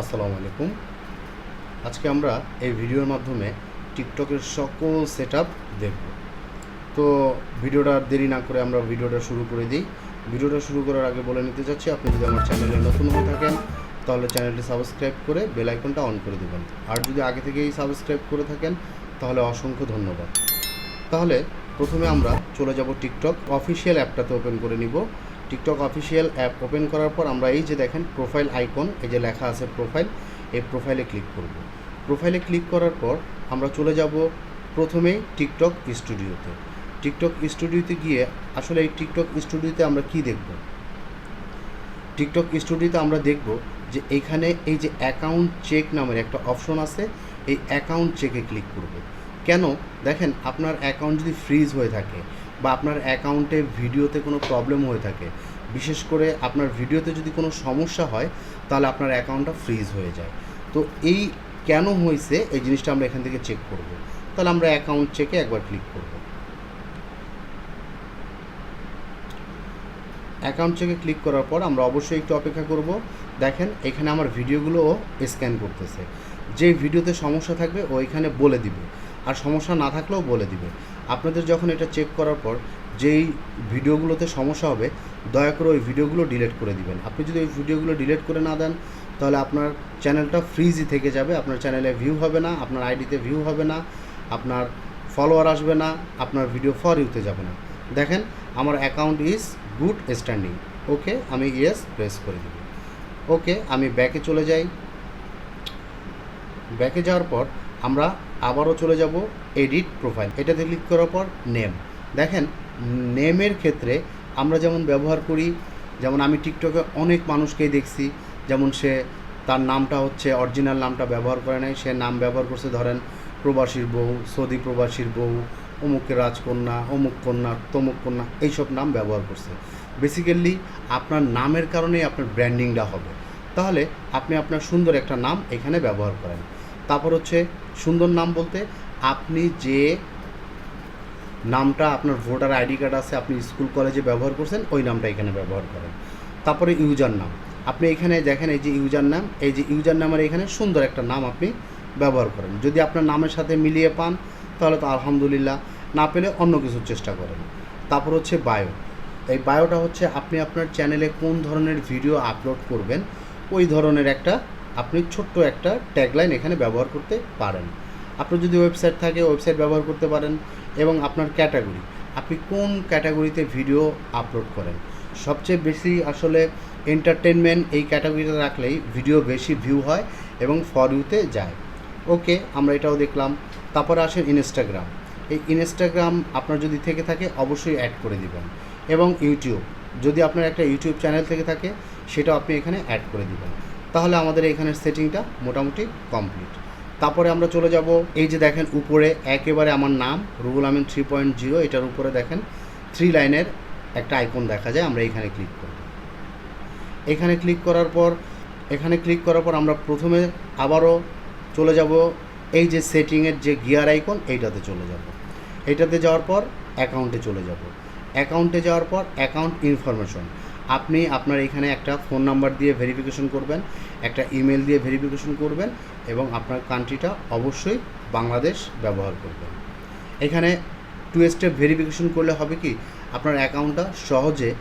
আসসালামু আলাইকুম। আজকে আমরা এই ভিডিওর মাধ্যমে টিকটকের সকল সেট আপ দেখব। তো ভিডিওটা আর দেরি না করে আমরা ভিডিওটা শুরু করে দিই। ভিডিওটা শুরু করার আগে বলে নিতে চাচ্ছি, আপনি যদি আমার চ্যানেলে নতুন হয়ে থাকেন, তাহলে চ্যানেলটি সাবস্ক্রাইব করে বেল আইকনটা অন করে দেবেন। আর যদি আগে থেকেই সাবস্ক্রাইব করে থাকেন, তাহলে অসংখ্য ধন্যবাদ। তাহলে প্রথমে আমরা চলে যাব টিকটক অফিসিয়াল অ্যাপটাতে ওপেন করে নিব। টিকটক অফিসিয়াল অ্যাপ ওপেন করার পর আমরা এই যে দেখেন প্রোফাইল আইকন, এই যে লেখা আছে প্রোফাইল, এই প্রোফাইলে ক্লিক করব। প্রোফাইলে ক্লিক করার পর আমরা চলে যাব প্রথমেই টিকটক স্টুডিওতে। টিকটক স্টুডিওতে গিয়ে আসলে এই টিকটক স্টুডিওতে আমরা কি দেখব? টিকটক স্টুডিওতে আমরা দেখব যে এইখানে এই যে অ্যাকাউন্ট চেক নামের একটা অপশন আছে, এই অ্যাকাউন্ট চেকে ক্লিক করব। কেন? দেখেন আপনার অ্যাকাউন্ট যদি ফ্রিজ হয়ে থাকে বা আপনার অ্যাকাউন্টে ভিডিওতে কোনো প্রবলেম হয়ে থাকে, বিশেষ করে আপনার ভিডিওতে যদি কোনো সমস্যা হয়, তাহলে আপনার অ্যাকাউন্টটা ফ্রিজ হয়ে যায়। তো এই কেন হয়েছে, এই জিনিসটা আমরা এখান থেকে চেক করব। তাহলে আমরা অ্যাকাউন্ট চেকে একবার ক্লিক করব। অ্যাকাউন্ট চেকে ক্লিক করার পর আমরা অবশ্যই একটু অপেক্ষা করব। দেখেন, এখানে আমার ভিডিওগুলোও স্ক্যান করতেছে। যে ভিডিওতে সমস্যা থাকবে, ও এখানে বলে দিবে। আর সমস্যা না থাকলেও বলে দিবে। আপনাদের যখন এটা চেক করার পর যেই ভিডিওগুলোতে সমস্যা হবে, দয়া করে ওই ভিডিওগুলো ডিলিট করে দিবেন। আপনি যদি ওই ভিডিওগুলো ডিলিট করে না দেন, তাহলে আপনার চ্যানেলটা ফ্রিজই থেকে যাবে, আপনার চ্যানেলে ভিউ হবে না, আপনার আইডিতে ভিউ হবে না, আপনার ফলোয়ার আসবে না, আপনার ভিডিও ফর ইউতে যাবে না। দেখেন, আমার account is good standing okay, আমি ইয়েস প্রেস করে দিব। ওকে, আমি ব্যাকে চলে যাই। ব্যাকে যাওয়ার পর আমরা আবারও চলে যাব এডিট প্রোফাইল এটাতে ক্লিক করার পর নেম দেখেন নেমের ক্ষেত্রে আমরা যেমন ব্যবহার করি, যেমন আমি টিকটকে অনেক মানুষকেই দেখছি, যেমন সে তার নামটা হচ্ছে অরিজিনাল নামটা ব্যবহার করে নাই, সে নাম ব্যবহার করছে, ধরেন প্রবাসীর বউ, সৌদি প্রবাসীর বউ অমুকের রাজকন্যা, অমুক কন্যা, তমুক কন্যা, এইসব নাম ব্যবহার করছে। বেসিক্যালি আপনার নামের কারণেই আপনার ব্র্যান্ডিংটা হবে। তাহলে আপনি আপনার সুন্দর একটা নাম এখানে ব্যবহার করেন। তারপর হচ্ছে সুন্দর নাম বলতে আপনি যে নামটা আপনার ভোটার আইডি কার্ড আছে, আপনি স্কুল, কলেজে ব্যবহার করছেন, ওই নামটা এখানে ব্যবহার করেন। তারপরে ইউজার নাম। আপনি এখানে দেখেন এই যে ইউজার নাম, এই যে ইউজার নামের এখানে সুন্দর একটা নাম আপনি ব্যবহার করেন। যদি আপনার নামের সাথে মিলিয়ে পান, তাহলে তো আলহামদুলিল্লাহ, না পেলে অন্য কিছুর চেষ্টা করেন। তারপর হচ্ছে বায়ো। এই বায়োটা হচ্ছে আপনি আপনার চ্যানেলে কোন ধরনের ভিডিও আপলোড করবেন, ওই ধরনের একটা আপনি ছোট্ট একটা ট্যাগলাইন এখানে ব্যবহার করতে পারেন। আপনার যদি ওয়েবসাইট থাকে ওয়েবসাইট ব্যবহার করতে পারেন এবং আপনার ক্যাটাগরি আপনি কোন ক্যাটাগরিতে ভিডিও আপলোড করেন? সবচেয়ে বেশি আসলে এন্টারটেনমেন্ট এই ক্যাটাগরিতে রাখলেই ভিডিও বেশি ভিউ হয় এবং ফর ইউতে যায়। ওকে, আমরা এটাও দেখলাম। তারপরে আসেন ইনস্টাগ্রাম এই ইনস্টাগ্রাম আপনার যদি থেকে থাকে, অবশ্যই অ্যাড করে দিবেন। এবং ইউটিউব যদি আপনার একটা ইউটিউব চ্যানেল থেকে থাকে, সেটাও আপনি এখানে অ্যাড করে দিবেন। তাহলে আমাদের এখানের সেটিংটা মোটামুটি কমপ্লিট তারপরে আমরা চলে যাব, এই যে দেখেন উপরে একেবারে আমার নাম Rubul Amin three point zero এটার উপরে দেখেন থ্রি লাইনের একটা আইকন দেখা যায়, আমরা এখানে ক্লিক করব। এখানে ক্লিক করার পর, এখানে ক্লিক করার পর আমরা প্রথমে আবারও চলে যাব, এই যে সেটিংয়ের যে গিয়ার আইকন এইটাতে চলে যাব। এইটাতে যাওয়ার পর অ্যাকাউন্টে চলে যাব। অ্যাকাউন্টে যাওয়ার পর অ্যাকাউন্ট ইনফরমেশন আপনি আপনার এখানে একটা ফোন নাম্বার দিয়ে ভেরিফিকেশন করবেন, একটা ইমেল দিয়ে ভেরিফিকেশন করবেন এবং আপনার কান্ট্রিটা অবশ্যই বাংলাদেশ ব্যবহার করবেন। এখানে টু স্টেপ ভেরিফিকেশন করলে হবে কি, আপনার অ্যাকাউন্টটা সহজে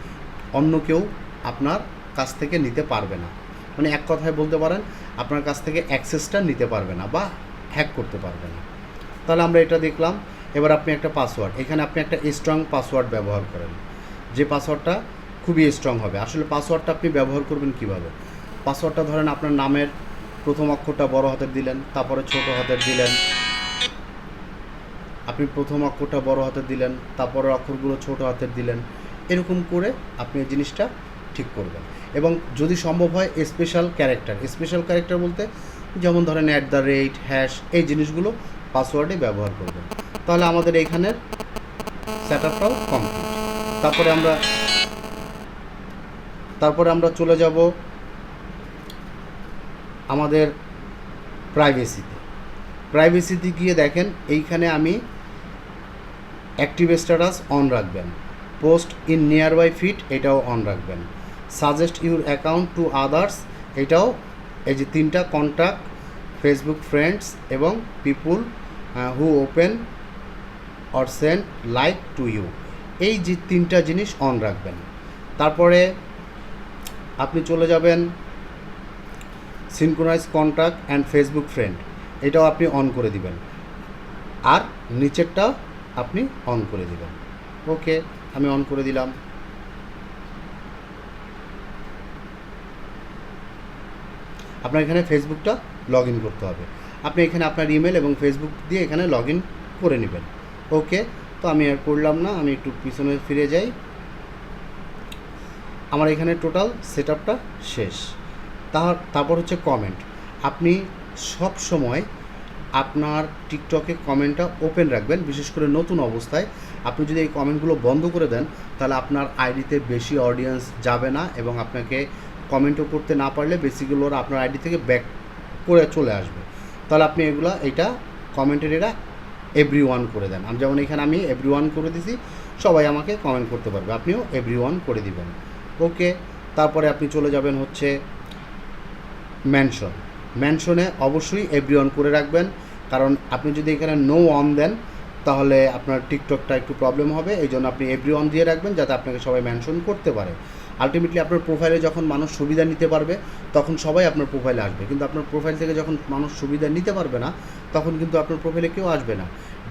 অন্য কেউ আপনার কাছ থেকে নিতে পারবে না। মানে এক কথায় বলতে পারেন, আপনার কাছ থেকে অ্যাক্সেসটা নিতে পারবে না বা হ্যাক করতে পারবে না। তাহলে আমরা এটা দেখলাম, এবার আপনি একটা পাসওয়ার্ড এখানে আপনি একটা স্ট্রং পাসওয়ার্ড ব্যবহার করেন। যে পাসওয়ার্ডটা খুবই স্ট্রং হবে। আসলে পাসওয়ার্ডটা আপনি ব্যবহার করবেন কীভাবে? পাসওয়ার্ডটা ধরেন আপনার নামের প্রথম অক্ষরটা বড় হাতের দিলেন, তারপরে ছোট হাতের দিলেন। আপনি প্রথম অক্ষরটা বড় হাতের দিলেন তারপরে অক্ষরগুলো ছোট হাতের দিলেন। এরকম করে আপনি এই জিনিসটা ঠিক করবেন। এবং যদি সম্ভব হয় স্পেশাল ক্যারেক্টার স্পেশাল ক্যারেক্টার বলতে যেমন ধরেন অ্যাট দ্য রেট হ্যাশ এই জিনিসগুলো পাসওয়ার্ডে ব্যবহার করবেন। তাহলে আমাদের এইখানের সেট আপটাও কমপ্লিট তারপরে আমরা তারপরে আমরা চলে যাব আমাদের প্রাইভেসিতে প্রাইভেসিতে গিয়ে দেখেন, এইখানে আমি অ্যাক্টিভ স্ট্যাটাস অন রাখবেন। Post in nearby feed এটাও অন রাখবেন। Suggest your account to others এটাও এই যে তিনটা কন্ট্যাক্ট ফেসবুক ফ্রেন্ডস এবং people who open or send like to you এই যে তিনটা জিনিস অন রাখবেন। তারপরে আপনি চলে যাবেন synchronise contact and Facebook friend এটাও আপনি অন করে দিবেন। আর নিচেরটা আপনি অন করে দিবেন। ওকে, আমি অন করে দিলাম। আপনার এখানে ফেসবুকটা লগ ইন করতে হবে। আপনি এখানে আপনার ইমেল এবং ফেসবুক দিয়ে এখানে লগ ইন করে নেবেন। ওকে, তো আমি আর করলাম না, আমি একটু পিছনে ফিরে যাই। আমার এখানে টোটাল সেট আপটা শেষ। তার, তারপর হচ্ছে কমেন্ট আপনি সব সময় আপনার টিকটকে কমেন্টটা ওপেন রাখবেন, বিশেষ করে নতুন অবস্থায়। আপনি যদি এই কমেন্টগুলো বন্ধ করে দেন, তাহলে আপনার আইডিতে বেশি অডিয়েন্স যাবে না এবং আপনাকে কমেন্টও করতে না পারলে বেশিগুলোর আপনার আইডি থেকে ব্যাক করে চলে আসবে। তাহলে আপনি এগুলা এটা কমেন্টের এটা এভরি ওয়ান করে দেন। আমি যেমন এখানে আমি এভরি ওয়ান করে দিছি, সবাই আমাকে কমেন্ট করতে পারবে। আপনিও এভরি ওয়ান করে দিবেন। ওকে, তারপরে আপনি চলে যাবেন হচ্ছে ম্যানশন ম্যানশনে অবশ্যই এভরি ওয়ান করে রাখবেন, কারণ আপনি যদি এখানে নো অন দেন, তাহলে আপনার টিকটকটা একটু প্রবলেম হবে এই জন্য আপনি এভরি ওয়ান দিয়ে রাখবেন যাতে আপনাকে সবাই মেনশন করতে পারে। আলটিমেটলি আপনার প্রোফাইলে যখন মানুষ সুবিধা নিতে পারবে, তখন সবাই আপনার প্রোফাইলে আসবে, কিন্তু আপনার প্রোফাইল থেকে যখন মানুষ সুবিধা নিতে পারবে না, তখন কিন্তু আপনার প্রোফাইলে কেউ আসবে না।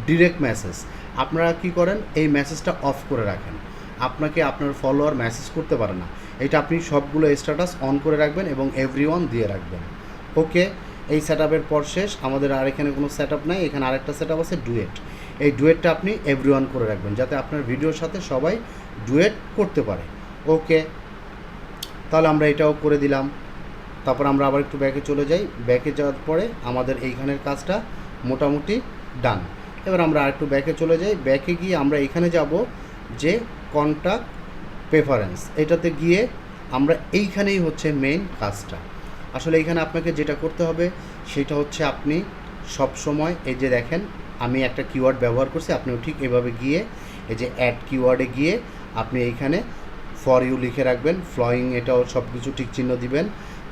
ডিরেক্ট মেসেজ আপনারা কি করেন, এই মেসেজটা অফ করে রাখেন। আপনাকে আপনার ফলোয়ার মেসেজ করতে পারে না। এটা আপনি সবগুলো স্ট্যাটাস অন করে রাখবেন এবং এভরি দিয়ে রাখবেন। ওকে এই সেট পর শেষ। আমাদের আর এখানে কোনো সেট আপ নাই। এখানে আরেকটা সেট আপ আছে ডুয়েট এই ডুয়েটটা আপনি এভরি করে রাখবেন, যাতে আপনার ভিডিওর সাথে সবাই ডুয়েট করতে পারে। ওকে তাহলে আমরা এটাও করে দিলাম। তারপর আমরা আবার একটু ব্যাকে চলে যাই। ব্যাকে যাওয়ার পরে আমাদের এইখানের কাজটা মোটামুটি ডান এবার আমরা আরেকটু ব্যাকে চলে যাই। ব্যাকে গিয়ে আমরা এখানে যাব যে কন্ট্যাক্ট প্রেফারেন্স এটাতে গিয়ে আমরা এইখানেই হচ্ছে মেইন কাজটা। আসলে এইখানে আপনাকে যেটা করতে হবে, সেটা হচ্ছে আপনি সব সময় এই যে দেখেন, আমি একটা কিওয়ার্ড ব্যবহার করছি, আপনিও ঠিক এভাবে গিয়ে এই যে অ্যাড কিওয়ার্ডে গিয়ে আপনি এইখানে ফর ইউ লিখে রাখবেন। ফ্লয়িং এটাও সব কিছু টিক চিহ্ন দিবেন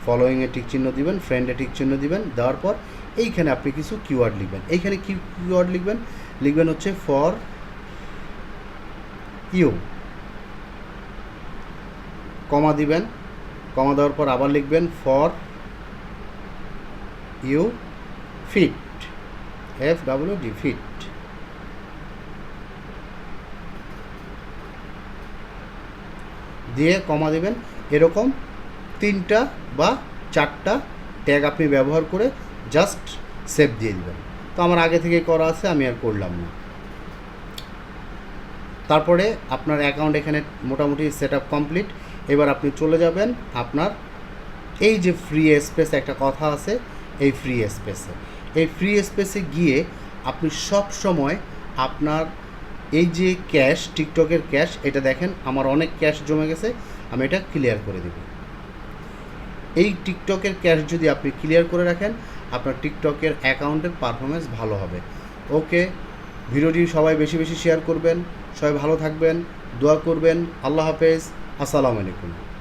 ফলোয়িংয়ে টিক চিহ্ন দিবেন ফ্রেন্ডে টিক চিহ্ন দিবেন, দেওয়ার পর এইখানে আপনি কিছু কিওয়ার্ড লিখবেন। এইখানে কি কিওয়ার্ড লিখবেন? লিখবেন হচ্ছে ফর ইউ। কমা দিবেন, কমা দেওয়ার পর আবার লিখবেন for you feed, F W D feed. দিয়ে কমা দিবেন, এরকম তিনটা বা চারটা ট্যাগ আপনি ব্যবহার করে জাস্ট সেভ দিয়ে দেবেন। তো আমার আগে থেকে করা আছে, আমি আর করলাম না। তারপরে আপনার অ্যাকাউন্ট এখানে মোটামুটি সেট আপ কমপ্লিট এবার আপনি চলে যাবেন আপনার এই যে ফ্রি স্পেস একটা কথা আছে, এই ফ্রি স্পেসে এই ফ্রি স্পেসে গিয়ে আপনি সব সময় আপনার এই যে ক্যাশ টিকটকের ক্যাশ এটা দেখেন আমার অনেক ক্যাশ জমে গেছে, আমি এটা ক্লিয়ার করে দেব। এই টিকটকের ক্যাশ যদি আপনি ক্লিয়ার করে রাখেন, আপনার টিকটকের অ্যাকাউন্টের পারফরমেন্স ভালো হবে। ওকে ভিডিওটি সবাই বেশি বেশি শেয়ার করবেন। সবাই ভালো থাকবেন দোয়া করবেন। আল্লাহ হাফেজ। আসসালামু আলাইকুম।